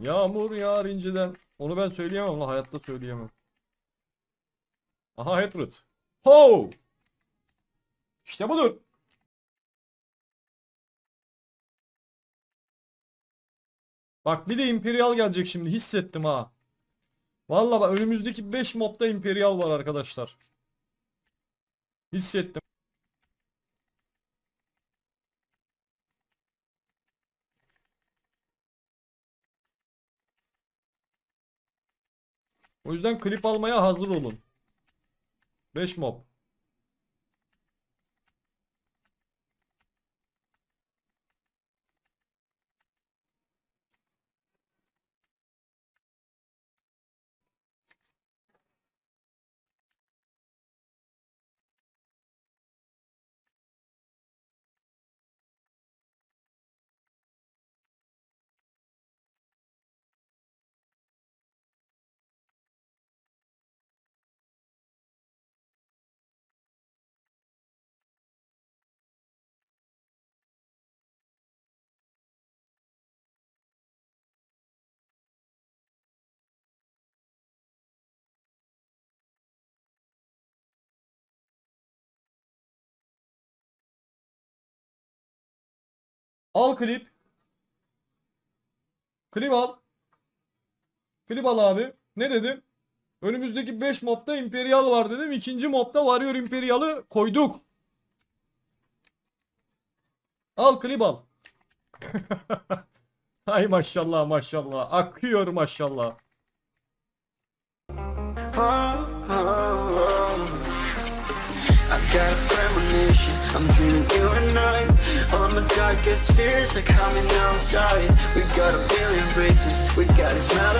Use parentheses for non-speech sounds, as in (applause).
Yağmur yağar inciden. Onu ben söyleyemem lan hayatta söyleyemem. Aha Hatred. Ho! İşte budur. Bak bir de Imperial gelecek şimdi hissettim ha. Vallahi bak önümüzdeki 5 mobda Imperial var arkadaşlar. Hissettim. O yüzden klip almaya hazır olun. 5 mob. Al klip. Klip al. Klip al abi. Ne dedim? Önümüzdeki 5 mobda Imperial var dedim. İkinci mobda Warrior Imperial'ı koyduk. Al klip al. (laughs) Hay maşallah maşallah. Akıyor maşallah. I got a premonition, I'm dreaming you and I my darkest fears are coming outside. We got a billion races, we got a smile